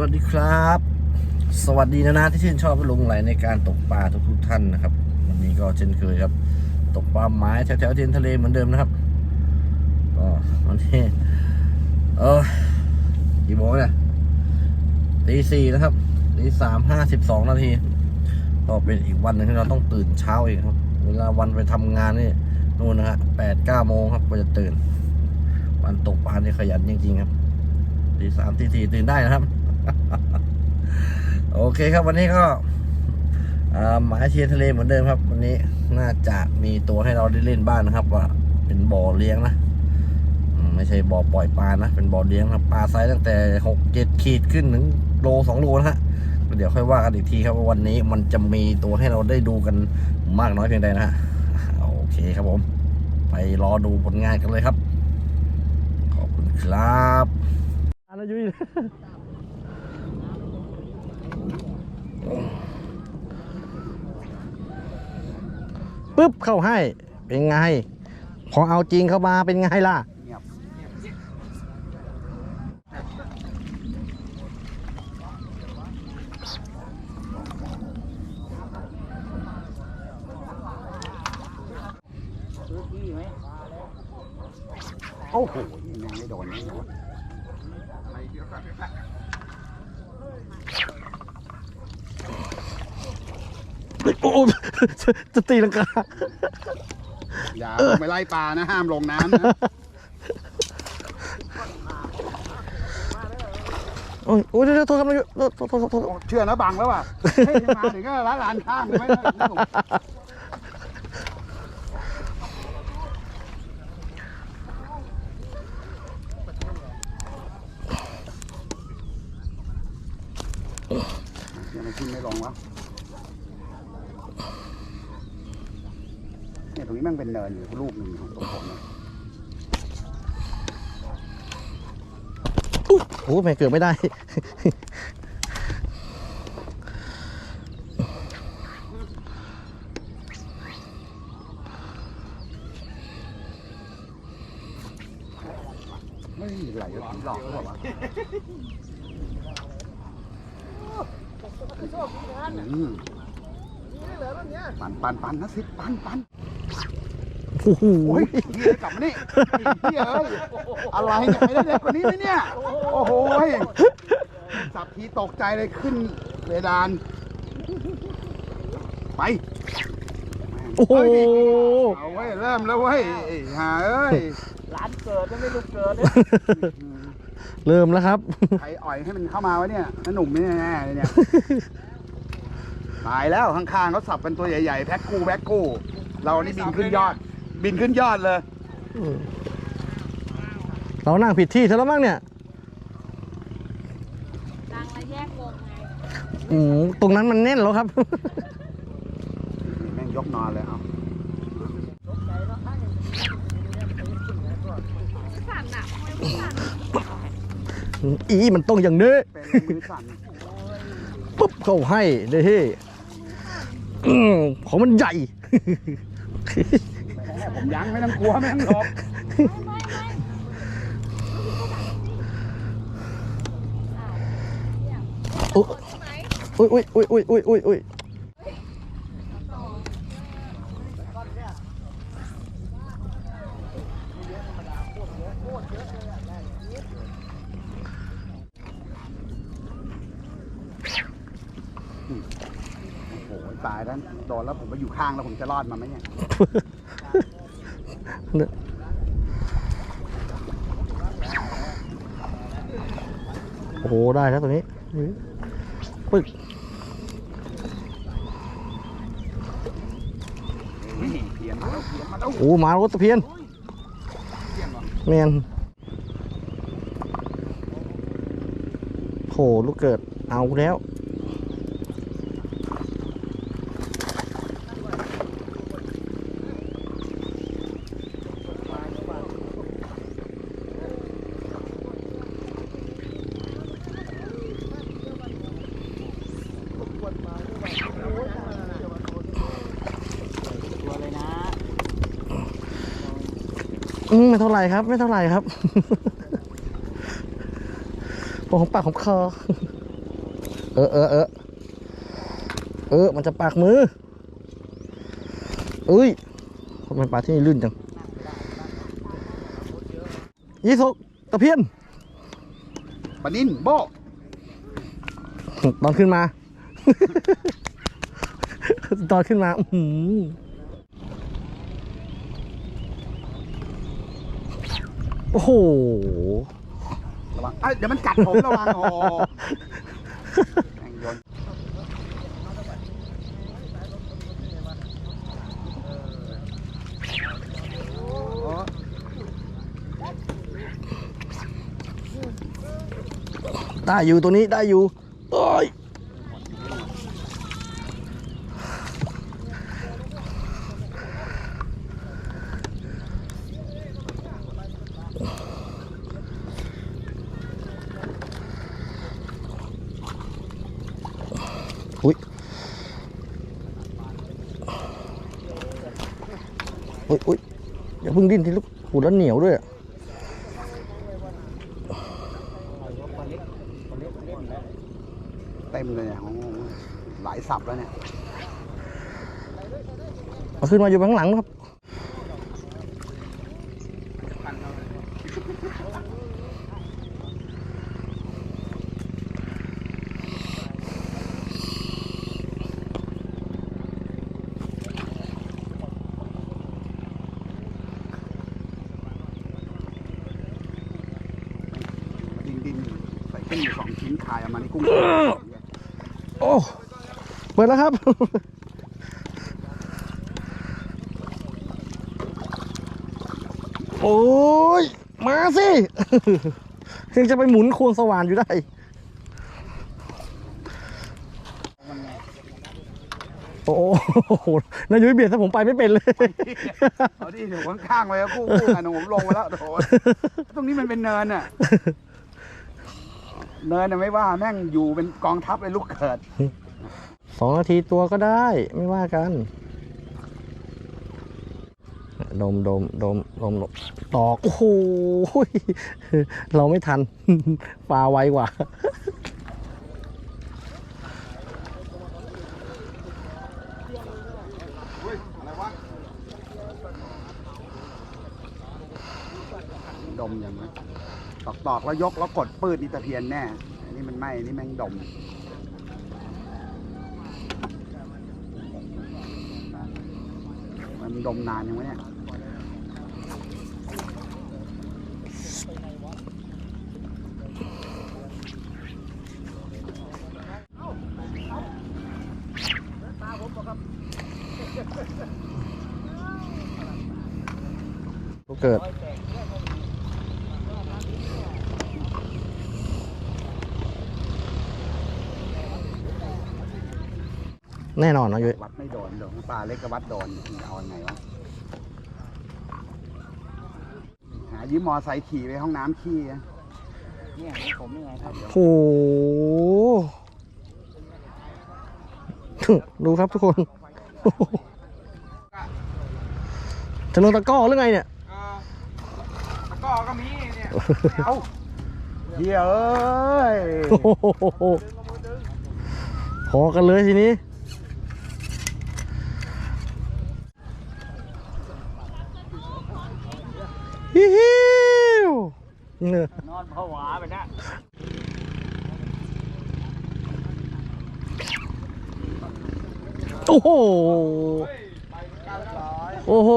วัสดีครับ สวัสดีนะนะที่ชื่นชอบลงไหลในการตกปลาทุกทุกท่านนะครับ วันนี้ก็เช่นเคยครับ ตกปลาไม้แถวๆเทียนทะเลเหมือนเดิมนะครับก็วันนี้เออกี่โมงเนี่ยตีสี่นะครับตีสามห้าสิบสองนาทีก็เป็นอีกวันหนึงที่เราต้องตื่นเช้าอีกครับ เวลาวันไปทำงานนี่นู่นนะฮะแปดเก้าโมงครับก็จะตื่น วันตกปลาเนี่ขยันจริงๆครับตีสามตีสี่ตื่นได้นะครับ โอเคครับวันนี้ก็หมายเทียนทะเลเหมือนเดิมครับ วันนี้น่าจะมีตัวให้เราได้เล่นบ้างนะครับว่าเป็นบ่อเลี้ยงนะไม่ใช่บ่อปล่อยปลานะ เป็นบ่อเลี้ยงครับปลาไซส์ตั้งแต่หกเจ็ดขีดขึ้นถึงโลสองโลนะฮะเดี๋ยวค่อยว่ากันอีกทีครับว่าวันนี้มันจะมีตัวให้เราได้ดูกันมากน้อยเพียงใดนะฮะโอเคครับผม ไปรอดูผลงานกันเลยครับ ขอบคุณครับอานายุย ปึ๊บเข้าให้เป็นไง พอเอาจริงเข้ามาเป็นไงล่ะเงียบโอ้โหยังไม่โดนไม่โดน จะจะตีลังกา อย่าลงไปไล่ปลานะ ห้ามลงน้ำนะโอ้ยโอ้ยเดี๋ยวเดี๋ยวโทษครับนายกโทษโทษโทษโทษโอ้เชื่อนะบังแล้วว่ะเฮ้ยมาถึงก็ร้านร้านข้างเลยไม่ได้ไม่ถูกยังไม่ขึ้นไม่ลงวะเนี่ยตรงนี้แม่งเป็นเนิน อยู่ลูกหนึ่งของตัวผมเนี่ยอุ๊ยโอ้แม่เกือบไม่ได้ ไม่มีไหลแล้วผีหลอกหรือเปล่าวะอืมปันปันปันนะสิปันปัน โอ้โหโอ้ยเฮียกลับมานี่เฮียเอ้ยอะไรเนี่ยไม่ได้เล็กกว่านี้ไหมเนี่ย โอ้โหยสับทีตกใจเลยขึ้นเพดาน ไป โอ้โหเฮ้ยเอาเว้ยเริ่มแล้วเว้ยไอ้ห่าเอ้ย ร้านเกิดจะไม่ลูกเกิดเริ่มแล้วครับ ใครอ่อยให้มันเข้ามาวะเนี่ยน้าหนุ่มนี่แน่ๆเลยเนี่ย ตายแล้วข้างๆเขาสับเป็นตัวใหญ่ๆแพ็คกู้แพ็คกู้เรานี่บินขึ้นยอด บินขึ้นยอดเลย เรานั่งผิดที่ซะแล้วมั้งเนี่ยดังและแยกวงไงอืมตรงนั้นมันแน่นแล้วครับ แม่งยกนอนเลยเอาสั่นอะทำไมไม่สั่นอีมันต้องอย่างนี้ เป็นมือสั่นปุ๊บเข้าให้เลยที่อืมของมันใหญ่แหม ผมยั้งไม่ต้องกลัวไม่ต้องหลบอุ้ยอุ้ยอุ้ยอุ้ยอุ้ยอุ้ยอุ้ยโอ้โหตายแล้วโดนแล้วผมไปอยู่ข้างแล้วผมจะรอดมาไหมเนี่ย โอ้โหได้แล้วตัวนี้ปึ๊กนี่เพียนมาแล้มาแล้วโอ้หมารถตะเพียนเพียนวะแมนโหลูกเกิดเอาแล้วเลยนะ อืมไม่เท่าไหร่ ครับ ไม่เท่าไหร่ครับ ผมของปากของคอ เออเออเออเออ มันจะปากมือเอ้ยทำไมปลาที่นี่ลื่นจังยี่สกตะเพียนปลานินโบตอนขึ้นมา ตอนขึ้นมา อื้อหือ โอ้โหระวังเอ้ยเดี๋ยวมันกัดผมระวังโอ้โหแม่งโยนได้อยู่ตัวนี้ได้อยู่โอ้ยอุ้ย อุ้ยอุ้ยอย่าเพิ่งดิ้นที่ลูกหูแล้วเหนียวด้วยอะเต็มเลยเนี่ยโอ้โหหลายสับแล้วเนี่ยเอาขึ้นมาอยู่ข้างหลังครับ ดินดินใส่ขึ้นอยู่สอง ชิ้นคายออกมาในกุ้งโอ้เปิดแล้วครับ โอ้ย มาสิถึงจะไปหมุนควงสว่านอยู่ได้โอ้โหนายยุ้ยเบียดถ้าผมไปไม่เป็นเลย เอาดิเดี๋ยวข้างๆไว้คู่คู่กันผมลงมาแล้วโถตรงนี้มันเป็นเนินน่ะ เนินน่ะไม่ว่าแม่งอยู่เป็นกองทัพเลยลูกเกิด สองนาทีตัวก็ได้ ไม่ว่ากัน ดมดมดมดมดมตอก โอ้โหเราไม่ทัน ปลาไวกว่า ดมอย่างนี้ ตอกตอกแล้วยกแล้วกดปืดนี่ตะเพียนแน่ อันนี้มันไม่อันนี่แม่งดมมันดมนานยังไงเนี่ยเกิด แน่นอนนะยุ้ยวัดไม่โดนโดนปลาเล็กกับวัดโดนจะเอาไงวะหายืมมอไซค์ขี่ไปห้องน้ำขี้อะเนี่ยผมยังไงครับโอ้โหดูครับทุกคนจะลงตะกร้อหรือไงเนี่ยตะก้อก็มีเนี่ยเอาเฮียเอ้ยโอ้โหพอกันเลยทีนี้ ฮิฮิวเนี่ย น อนผวาไปนะโอ้โห โอ้โห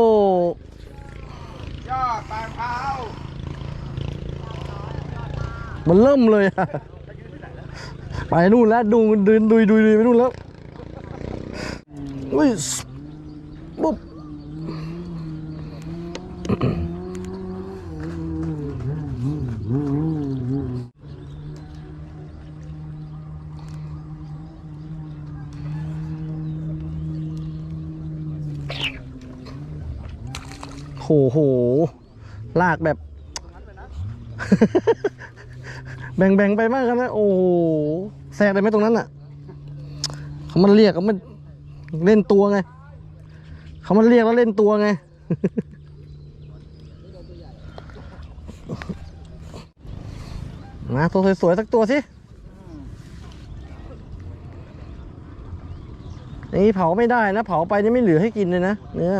ยอดปลาเท้ามันเริ่มเลยอะไปนู่นแล้วดูมันดุยดุยดุยดุยไปนู่นแล้วอุ้ยปุ๊บ โหโห ลากแบบ แบ่งๆไปมากกันนะโอ้โหแทรกได้ไหมตรงนั้นอะ เขามันเรียกเขามันเล่นตัวไง เขามันเรียกแล้วเล่นตัวไง มาตัวสวยๆสักตัวสินี่เผาไม่ได้นะ เผาไปนี่ไม่เหลือให้กินเลยนะเนื้อ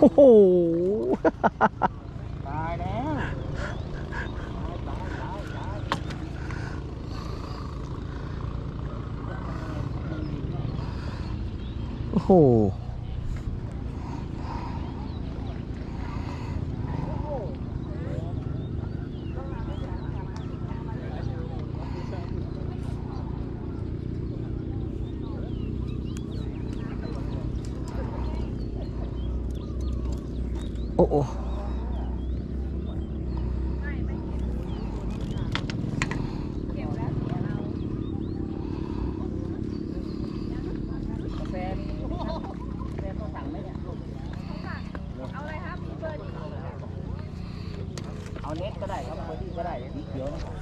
โอ้โห ตายแล้วโอ้โห โอ้โห เก็บแล้วเสียเรา กาแฟมีกาแฟต้องสั่งไหมเนี่ย เอาอะไรครับมีเบอร์ดี เอาเน็ตก็ได้ครับเบอร์ที่ก็ได้สีเขียวนะครับ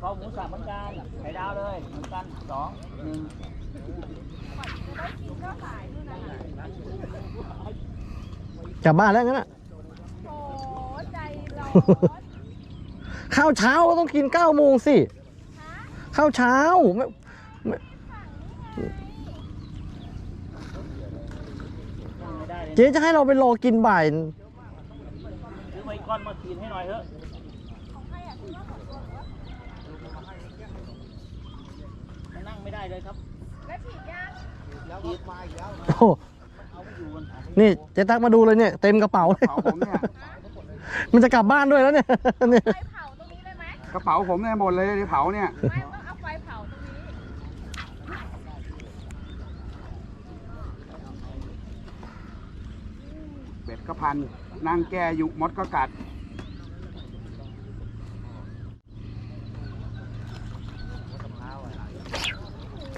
เขาหมูสับเหมือนกันไข่ดาวเลยเหมือนกันสองหนึ่ง ก็ขายนู่นน่ะ กลับบ้านแล้วงั้นอะโอ้ใจร้อนข้าวเช้าก็ต้องกินเก้าโมงสิข้าวเช้าไม่ไม่ไม่ได้เลยเจ๊จะให้เราไปรอกินบ่ายซื้อไว้ก้อนมากินให้หน่อยเถอะมันนั่งไม่ได้เลยครับ แล้วฉีดยาฉีดมาอีกแล้ว โอ้ นนี่เจ๊ตักมาดูเลยเนี่ยเต็มกระเป๋าเลยกระเป๋าผมเนี่ย มันจะกลับบ้านด้วยแล้วเนี่ยเนี่ยไฟเผาตรงนี้เลยไหมกระเป๋าผมเนี่ยหมดเลยที่เผาเนี่ยไม่ต้องเอาไฟเผาตรงนี้เบ็ดก็พันนั่งแก้ยุมดก็กัด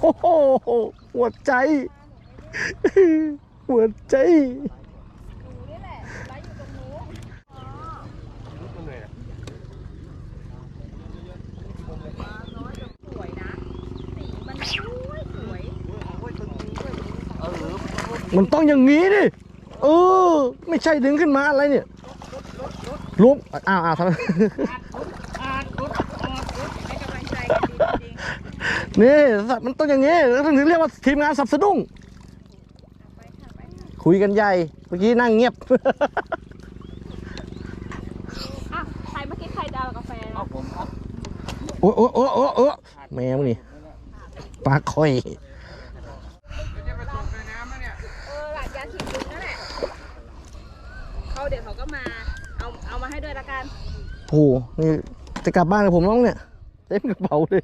โอ้โหหัวใจ หัวใจตรงนี้แหละไฟอยู่ตรงนู้นอ๋อนมันต้องอย่างนี้ดิเออ ไม่ใช่ดึงขึ้นมาอะไรเนี่ยลุกอ้าวอ้าวทำไมนี่สัตว์มันต้องอย่างนี้ถึงเรียกว่าทีมงานสับสะดุ้ง ค่ะคุยกันใหญ่ เมื่อกี้นั่งเงียบ อะใครเมื่อกี้ใครดาวกาแฟนะเอาผมครับโอ้โอ้โอ้โอ้โอ้แม่มึงนี่ปลาคอย เออหลังยาฉีดยุงนั่นแหละเขาเดี๋ยวเขาก็มา เอาเอามาให้ด้วยละกัน โอ้โหนี่จะกลับบ้านกับผมน้องเนี่ย เต็มกระเป๋าเลย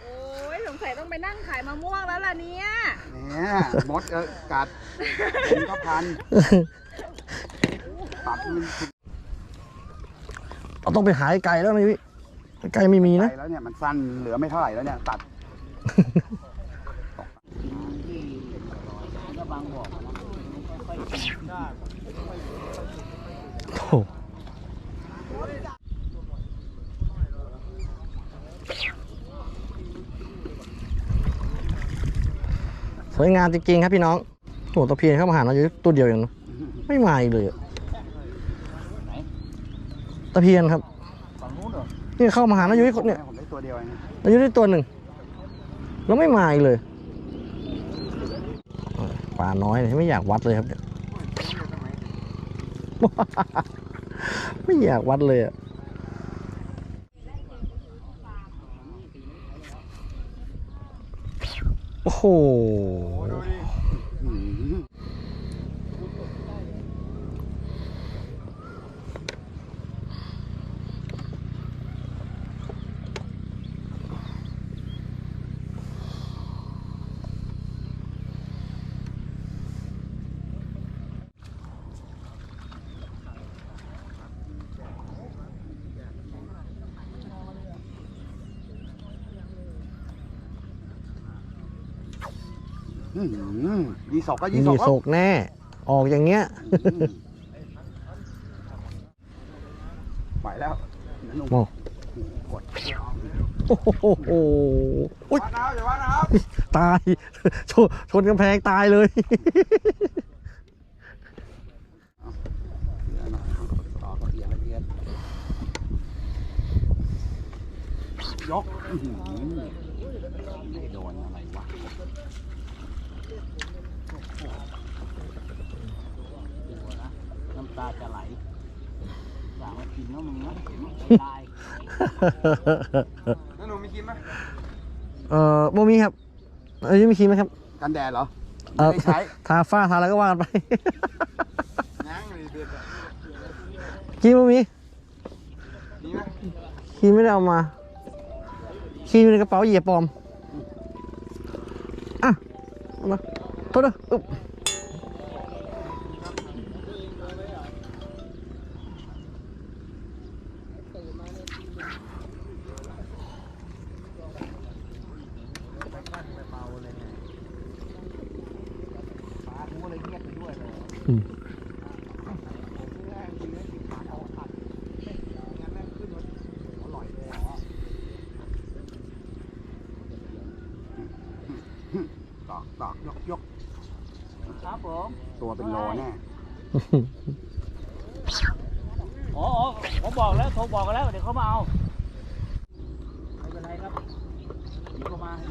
โอ้ยสงสัยต้องไปนั่งขายมะม่วงแล้วล่ะเนี่ย เนี่ยมดเออกัดผมก็พันตัดมันเราต้องไปหาไอ้ไก่แล้วนะพี่ไก่ไม่มีนะไปแล้วเนี่ยมันสั้นเหลือไม่เท่าไหร่แล้วเนี่ยตัดที่ก็บางบอกนะค่อยๆกินได้โอ้โห วยงามจริงๆครับพี่น้องโอ้ตะเพียนเข้ามาหาเราอยู่ตัวเดียวเองนะไม่มาอีกเลยตะเพียนครับนี่เข้ามาหาเราอยู่ที่คนเนี่ยผมได้ตัวเดียวเองเราอยู่ที่ตัวหนึ่งแล้วไม่มาอีกเลยป่าน้อยเนี่ยไม่อยากวัดเลยครับเนี่ยไม่อยากวัดเลยอะ โอ้โห อืม อืมยี่สกก็ยี่สมีกโศกแน่ ออกอย่างเงี้ย ไปแล้วนะหนุ่มโอ้ กดโอ้โหอุ๊ยว่าน้ำอย่าว่าน้ตาย ชนชนกำแพงตายเลยำต่อละเอียดละเอียดยกอื้อหือไม่โดนอะไรวะ น้ำ ตาจะไหลสาวมากินแล้วมึงนะตายแล้วหนูมีครีมไหมเอ่อโมมีครับเอ้ยมีครีมไหมครับ กันแดดเหรอเอ่ไม่อได้ใช้ทาฝ้าทาอะไรก็ว่ากันไปง้างเลยเดือดอะครีมโมมีดีไหมครีมไม่ได้เอามาครีมอยู่ในกระเป๋าเหยียบปลอมอะเอามาโทษนะอึ๊บ ตอกตอกยกยกครับผมตัวเป็นโลแน่อ๋ออ๋อผมบอกแล้วโทรบอกกันแล้ว เดี๋ยวเขามาเอา ไม่เป็นไรครับเดี๋ยวเขามาเดี๋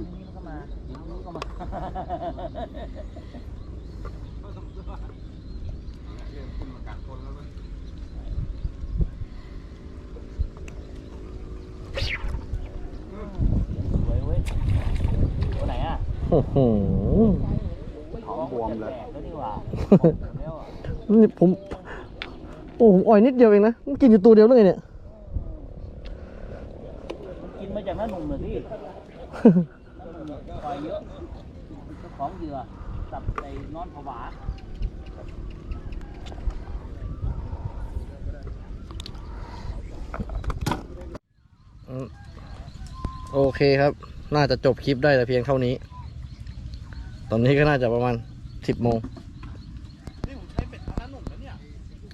ยวนี้เขามาเดี๋ยวนี้เขามา สวยเว้ยตัวไหนอะ โอ้โหท้องบวมเลยแตกแล้วนี่หว่าแล้วอะนี่ผม โอ้ผมอ่อยนิดเดียวเองนะมันกินอยู่ตัวเดียวเลยเนี่ยมันกินมาจากน้าหนุ่มเหรอพี่ปล่อยเยอะเจ้าของเหยื่อสับในนอนผวาอืมโอเคครับ น่าจะจบคลิปได้แต่เพียงเท่านี้ ตอนนี้ก็น่าจะประมาณสิบโมง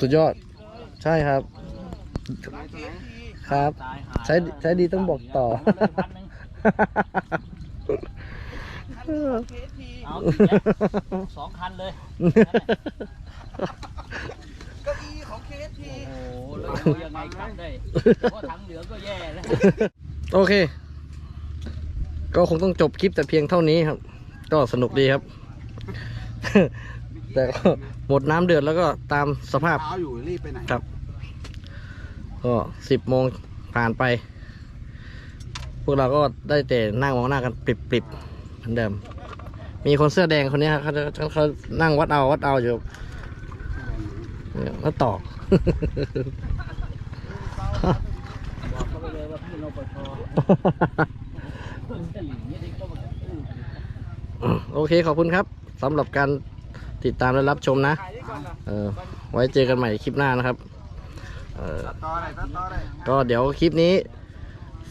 สุดยอด ใช่ครับครับตายหาใช้ใช้ดีต้องบอกต่อพันหนึ่งเอาอีกแล้วสองคันเลยโอ้โหแล้วดูยังไงขับได้เพราะถังเหลือก็แย่แล้ว โอเค ก็คงต้องจบคลิปแต่เพียงเท่านี้ครับ ก็สนุกดีครับ แต่ก็หมดน้ำเดือดแล้วก็ตามสภาพเท้าอยู่รีบไปไหนครับ ก็สิบโมงผ่านไป พวกเราก็ได้แต่นั่งมองหน้ากันปริบๆเหมือนเดิม มีคนเสื้อแดงคนนี้ครับเขาเขาเขานั่งวัดเอาวัดเอาอยู่เนี่ยแล้วตอกบอกเขาไปเลยว่าพี่นปช โอเคขอบคุณครับสำหรับการติดตามและรับชมนะ เออไว้เจอกันใหม่คลิปหน้านะครับ เออต่อไหนตัดต่อไหนก็เดี๋ยวคลิปนี้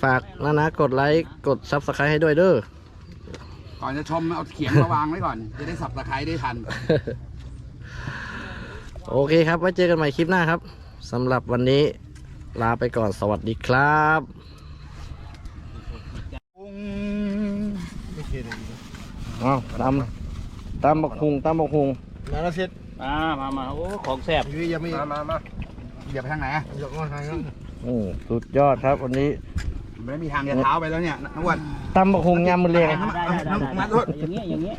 ฝากนะนะกดไลค์กดซับสไครต์ให้ด้วยเด้อ ก่อนจะชมเอาเขียงมาวางไว้ก่อน จะได้สับตะไคร้ได้ทัน โอเคครับ ไว้เจอกันใหม่คลิปหน้าครับสำหรับวันนี้ลาไปก่อนสวัสดีครับ อ้าวตามตามบักฮุงตามบักฮุงมาแล้วเสร็จมามามาโอ้ของแซ่บยุ้ยยังไม่มามามาเหยียบไปทางไหนอะเหยียบมาทางนั้นอืมสุดยอดครับวันนี้ไม่มีทางจะเท้าไปแล้วเนี่ยน้ำวันตามบักฮุงยามมือเรียงได้ได้ได้ได้มาโทษอย่างเงี้ยอย่างเงี้ย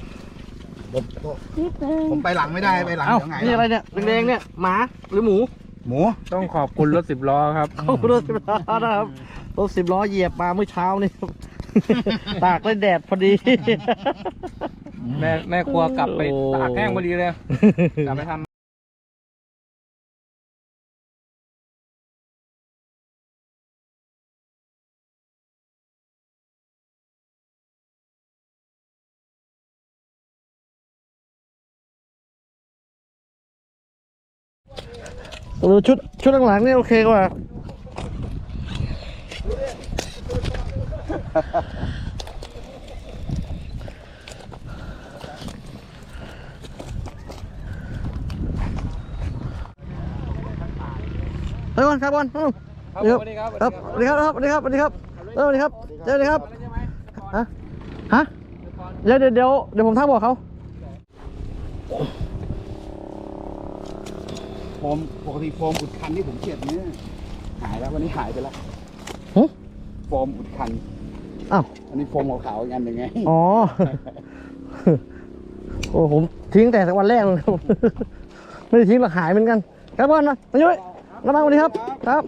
ผมไปหลังไม่ได้ไปหลังเอ้าเดี๋ยวไงนี่อะไรเนี่ยแดงๆเนี่ยหมาหรือหมู หมูต้องขอบคุณรถสิบล้อครับเขารถสิบล้อนะครับรถสิบล้อเหยียบมาเมื่อเช้านี่ครับ ตากเลยแดดพอดี แม่แม่ครัวกลับไปโอ้ตากแห้งพอดีเลยกลับไปทำเออชุดชุดหลังๆนี่โอเคกว่า เฮ้ยบอลครับบอลครับสวัสดีครับครับสวัสดีครับสวัสดีครับสวัสดีครับสวัสดีครับเจอสดีครับฮะฮะเดี๋ยวเดี๋ยวเดี๋ยวผมทักบอกเขาโฟมปกติฟอมอุดคันที่ผมเจ็บเนี่ยหายแล้ววันนี้หายไปแล้วฮโฟอมอุดคัน อ้าว อันนี้โฟมขาวๆอีกอันหนึ่งไงอ๋อ โอ้ผมทิ้งแต่สักวันแรกเลยครับ ไม่ได้ทิ้งหรอกหายเหมือนกัน ครับบอลนะมายุ้ยระวังสวัสดีครับ ครับ